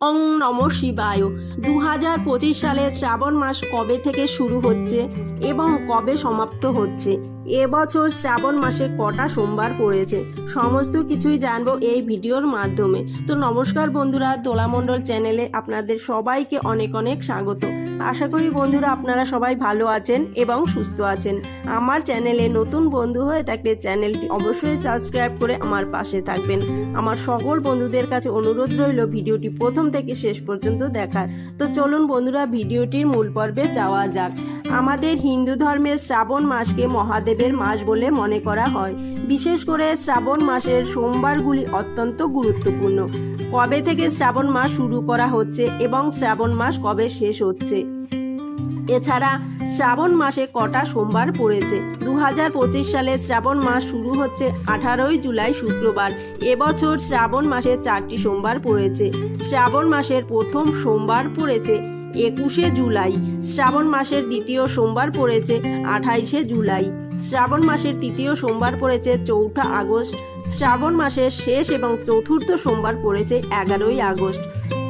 অং নম শিবায়। দু হাজার পঁচিশ সালে শ্রাবণ মাস কবে থেকে শুরু হচ্ছে এবং কবে সমাপ্ত হচ্ছে? এবছর শ্রাবণ মাসে কটা সোমবার পড়েছে? সমস্ত কিছুই জানব এই ভিডিওর মাধ্যমে। তো নমস্কার বন্ধুরা দোলামণ্ডল চ্যানেলে আপনাদের সবাইকে অনেক অনেক স্বাগত। আশা করি বন্ধুরা আপনারা সবাই ভালো আছেন এবং সুস্থ আছেন। আমার চ্যানেলে নতুন বন্ধু হয়ে থাকলে চ্যানেলটি অবশ্যই সাবস্ক্রাইব করে আমার পাশে থাকবেন। আমার সকল বন্ধুদের কাছে অনুরোধ রইল ভিডিওটি প্রথম থেকে শেষ পর্যন্ত দেখার। তো চলুন বন্ধুরা, ভিডিওটির মূল পর্বে যাওয়া যাক। আমাদের হিন্দু ধর্মের শ্রাবণ মাসকে মহাদেবের মাস বলে মনে করা হয়। বিশেষ করে শ্রাবণ মাসের সোমবারগুলি অত্যন্ত গুরুত্বপূর্ণ। কবে থেকে শ্রাবণ মাস শুরু করা হচ্ছে এবং শ্রাবণ মাস কবে শেষ হচ্ছে? এছাড়া, শ্রাবণ মাসে কটা সোমবার পড়েছে? দু হাজার পঁচিশ সালে শ্রাবণ মাস শুরু হচ্ছে আঠারোই জুলাই শুক্রবার। এবছর শ্রাবণ মাসে চারটি সোমবার পড়েছে। শ্রাবণ মাসের প্রথম সোমবার পড়েছে একুশে জুলাই। শ্রাবণ মাসের দ্বিতীয় সোমবার পড়েছে আঠাইশে জুলাই। শ্রাবণ মাসের তৃতীয় সোমবার পড়েছে চৌঠা আগস্ট। শ্রাবণ মাসের শেষ এবং চতুর্থ সোমবার পড়েছে এগারোই আগস্ট।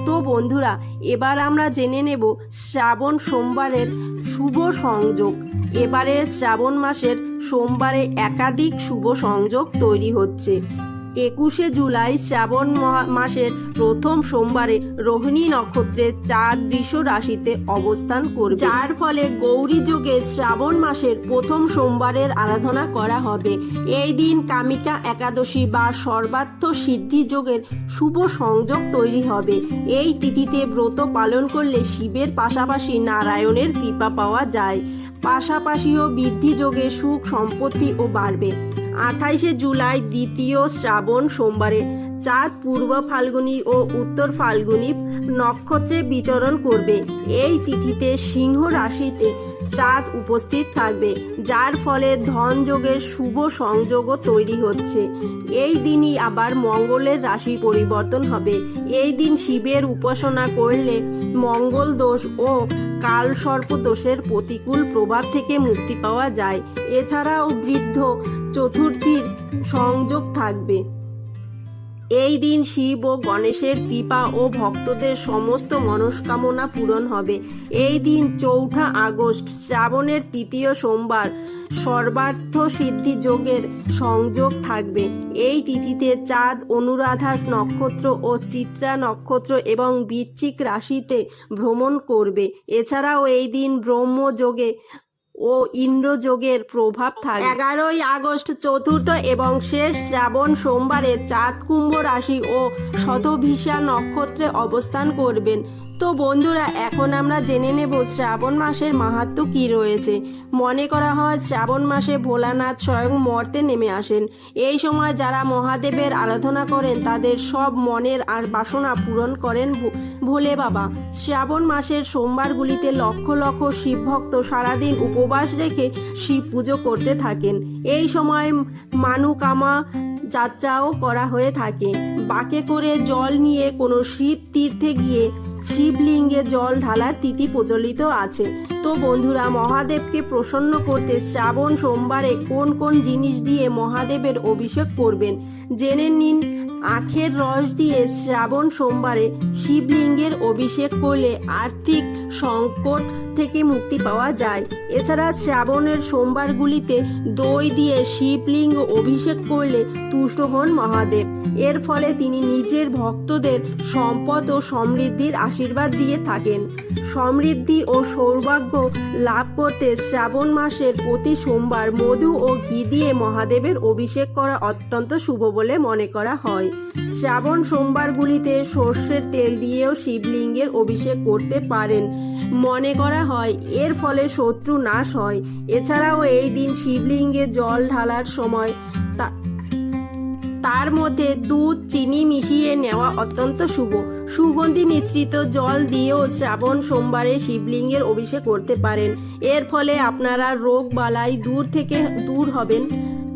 তো বন্ধুরা, এবার আমরা জেনে নেব শ্রাবণ সোমবারের শুভ সংযোগ। এবারে শ্রাবণ মাসের সোমবারে একাধিক শুভ সংযোগ তৈরি হচ্ছে। একুশে জুলাই শ্রাবণ মাসের প্রথম সোমবারে রোহিণী নক্ষত্রের চাঁদ বৃষ রাশিতে অবস্থান করবে। যার ফলে গৌরী যোগে শ্রাবণ মাসের প্রথম সোমবারের আরাধনা করা হবে। এই দিন কামিকা একাদশী বা সর্বার্থ সিদ্ধি যোগের শুভ সংযোগ তৈরি হবে। এই তিথিতে ব্রত পালন করলে শিবের পাশাপাশি নারায়ণের কৃপা পাওয়া যায়। পাশাপাশিও বৃদ্ধি যোগে সুখ সম্পত্তি ও বাড়বে। আঠাইশে জুলাই দ্বিতীয় শ্রাবণ সোমবারে চাঁদ পূর্ব ফাল্গুনী ও উত্তর ফাল্গুনী নক্ষত্রে বিচরণ করবে। এই তিথিতে সিংহ রাশিতে চাঁদ উপস্থিত থাকবে, যার ফলে ধন যোগের শুভ সংযোগও তৈরি হচ্ছে। এই দিনই আবার মঙ্গলের রাশি পরিবর্তন হবে। এই দিন শিবের উপাসনা করলে মঙ্গল দোষ ও কাল সর্প দোষের প্রতিকূল প্রভাব থেকে মুক্তি পাওয়া যায়। এছাড়াও বৃদ্ধ চতুর্থীর সংযোগ থাকবে। এই দিন শিব ও গণেশের কৃপা ও ভক্তদের সমস্ত মনস্কামনা পূরণ হবে। এই দিন চৌঠা আগস্ট, শ্রাবণের তৃতীয় সোমবার, সর্বার্থ সিদ্ধি যোগের সংযোগ থাকবে। এই তিথিতে চাঁদ, অনুরাধা নক্ষত্র ও চিত্রা নক্ষত্র এবং বৃশ্চিক রাশিতে ভ্রমণ করবে। এছাড়াও এই দিন ব্রহ্মযোগে ও ইন্দ্রযোগের প্রভাব থাকে এগারোই আগস্ট চতুর্থ এবং শেষ শ্রাবণ সোমবারে চাঁদ কুম্ভ রাশি ও শতভিষা নক্ষত্রে অবস্থান করবেন। তো বন্ধুরা, এখন আমরা জেনে নেব শ্রাবণ মাসের মাহাত্ম কি রয়েছে। মনে করা হয় শ্রাবণ মাসে ভোলানাথ স্বয়ং মর্তে নেমে আসেন। এই সময় যারা মহাদেবের আরাধনা করেন, তাদের সব মনের আর বাসনা পূরণ করেন ভোলে বাবা। শ্রাবণ মাসের সোমবারগুলিতে লক্ষ লক্ষ শিব ভক্ত সারাদিন উপবাস রেখে শিব পুজো করতে থাকেন। এই সময় মানুকামা যাত্রাও করা হয়ে থাকে। বাকে করে জল নিয়ে কোনো শিব তীর্থে গিয়ে শিবলিঙ্গে জল ঢালার তিথি প্রচলিত আছে। তো বন্ধুরা, মহাদেবকে প্রসন্ন করতে শ্রাবণ সোমবারে কোন কোন জিনিস দিয়ে মহাদেবের অভিষেক করবেন? জেনে নিন, আখের রস দিয়ে শ্রাবণ সোমবারে শিবলিঙ্গের অভিষেক করলে আর্থিক সংকট থেকে মুক্তি পাওয়া যায়। এছাড়া শ্রাবণের সোমবারগুলিতে দই দিয়ে শিবলিঙ্গ অভিষেক করলে তুষ্ট হন মহাদেব। এর ফলে তিনি নিজের ভক্তদের সম্পদ ও সমৃদ্ধির আশীর্বাদ দিয়ে থাকেন। সমৃদ্ধি ও সৌভাগ্য লাভ করতে শ্রাবণ মাসের প্রতি সোমবার মধু ও ঘি দিয়ে মহাদেবের অভিষেক করা অত্যন্ত শুভ বলে মনে করা হয়। শ্রাবণ সোমবারগুলিতে সর্ষের তেল দিয়েও শিবলিঙ্গের অভিষেক করতে পারেন মনে করা হয়, এর ফলে শত্রু নাশ হয়। এছাড়াও এই দিন শিবলিঙ্গে জল ঢালার সময় তা- তার মধ্যে দুধ, চিনি মিশিয়ে নেওয়া অত্যন্ত শুভ। সুগন্ধি মিশ্রিত জল দিয়েও শ্রাবণ সোমবারে শিবলিঙ্গের অভিষেক করতে পারেন। এর ফলে আপনারা রোগ বালাই দূর থেকে দূর হবেন।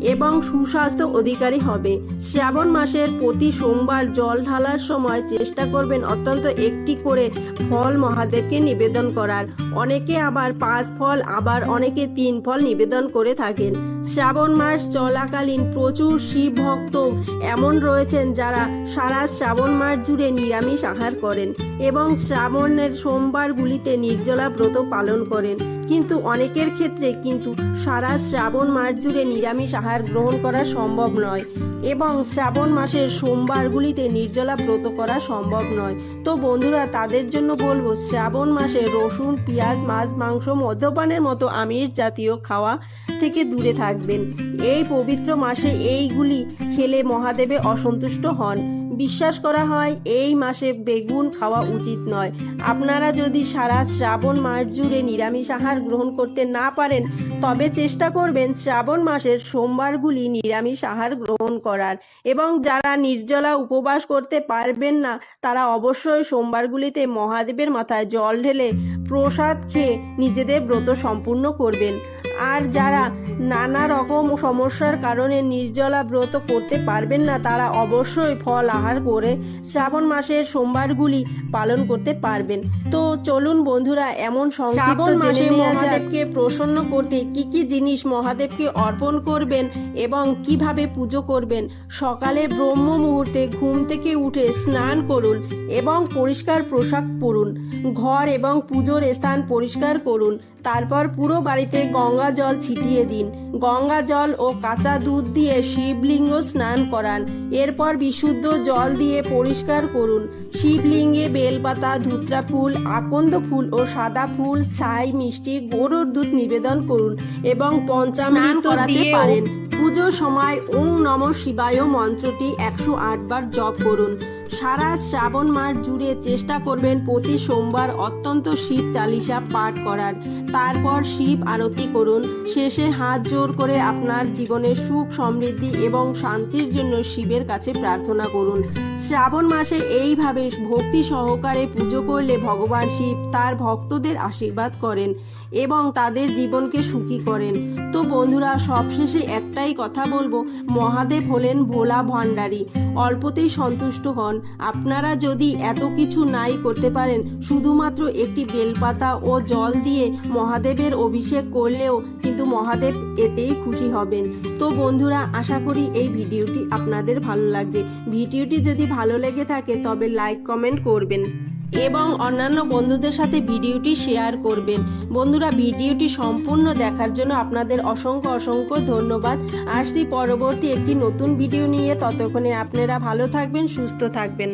এবং সুস্বাস্থ্য অধিকারী হবে। শ্রাবণ মাসের প্রতি সোমবার জল ঢালার সময় চেষ্টা করবেন অত্যন্ত একটি করে ফল মহাদেবকে নিবেদন করার। অনেকে আবার পাঁচ ফল, আবার অনেকে তিন ফল নিবেদন করে থাকেন। শ্রাবণ মাস চলাকালীন প্রচুর শিব ভক্ত এমন রয়েছেন যারা সারা শ্রাবণ মাস জুড়ে নিরামিষ আহার করেন এবং শ্রাবণের সোমবারগুলিতে নির্জলা ব্রত পালন করেন। কিন্তু অনেকের ক্ষেত্রে কিন্তু সারা শ্রাবণ মাস জুড়ে নিরামিষ আহার গ্রহণ করা সম্ভব নয় এবং শ্রাবণ মাসের সোমবারগুলিতে নির্জলা ব্রত করা সম্ভব নয়। তো বন্ধুরা, তাদের জন্য বলব, শ্রাবণ মাসে রসুন, পেঁয়াজ, মাছ, মাংস, মদ্যপানের মতো আমিষ জাতীয় খাওয়া থেকে দূরে থাকবেন। এই পবিত্র মাসে এইগুলি খেলে মহাদেবে অসন্তুষ্ট হন। বিশ্বাস করা হয় এই মাসে বেগুন খাওয়া উচিত নয়। আপনারা যদি সারা শ্রাবণ মাস জুড়ে নিরামিষ আহার গ্রহণ করতে না পারেন, তবে চেষ্টা করবেন শ্রাবণ মাসের সোমবারগুলি নিরামিষ আহার গ্রহণ করার। এবং যারা নির্জলা উপবাস করতে পারবেন না, তারা অবশ্যই সোমবারগুলিতে মহাদেবের মাথায় জল ঢেলে প্রসাদ খেয়ে নিজেদের ব্রত সম্পূর্ণ করবেন। আর যারা নানা রকম সমস্যার কারণে নির্জলা ব্রত করতে পারবেন না তারা অবশ্যই ফল আহার করে শ্রাবণ মাসের সোমবারগুলি পালন করতে পারবেন। তো চলুন বন্ধুরা এমন শ্রাবণ মাসে মহাদেবকে প্রসন্ন করতে কি কি জিনিস মহাদেবকে অর্পণ করবেন এবং কীভাবে পুজো করবেন? সকালে ব্রহ্ম মুহূর্তে ঘুম থেকে উঠে স্নান করুন এবং পরিষ্কার পোশাক পরুন। ঘর এবং পুজোর স্থান পরিষ্কার করুন। তারপর পুরো বাড়িতে গঙ্গা জল ছিটিয়ে দিন। গঙ্গা জল ও কাঁচা দুধ দিয়ে শিবলিঙ্গ স্নান করান। এরপর বিশুদ্ধ জল দিয়ে পরিষ্কার করুন। শিবলিঙ্গে বেলপাতা ধুত্রা ফুল আকন্দ ফুল ও সাদা ফুল ছাই মিষ্টি গরুর দুধ নিবেদন করুন এবং পঞ্চামৃত করাতে পারেন। পুজোর সময় ওং নম শিবায় মন্ত্রটি একশো আট বার জপ করুন। সারা শ্রাবণ মাস জুড়ে চেষ্টা করবেন প্রতি সোমবার অত্যন্ত শিব চালিশা পাঠ করার। তারপর শিব আরতি করুন। শেষে হাত জোর করে আপনার জীবনের সুখ সমৃদ্ধি এবং শান্তির জন্য শিবের কাছে প্রার্থনা করুন। শ্রাবণ মাসে এইভাবে ভক্তি সহকারে পুজো করলে ভগবান শিব তার ভক্তদের আশীর্বাদ করেন এবং তাদের জীবনকে সুখী করেন। তো বন্ধুরা, সবশেষে একটাই কথা বলব, মহাদেব হলেন ভোলা ভান্ডারী অল্পতেই সন্তুষ্ট হন। আপনারা যদি এত কিছু নাই করতে পারেন, শুধুমাত্র একটি বেলপাতা ও জল দিয়ে মহাদেবের অভিষেক করলেও কিন্তু মহাদেব এতেই খুশি হবেন। তো বন্ধুরা, আশা করি এই ভিডিওটি আপনাদের ভালো লাগছে ভিডিওটি যদি ভালো লেগে থাকে, তবে লাইক, কমেন্ট করবেন এবং অন্যান্য বন্ধুদের সাথে ভিডিওটি শেয়ার করবেন। বন্ধুরা, ভিডিওটি সম্পূর্ণ দেখার জন্য আপনাদের অসংখ্য অসংখ্য ধন্যবাদ। আসছি পরবর্তী একটি নতুন ভিডিও নিয়ে। ততক্ষণে আপনারা ভালো থাকবেন, সুস্থ থাকবেন।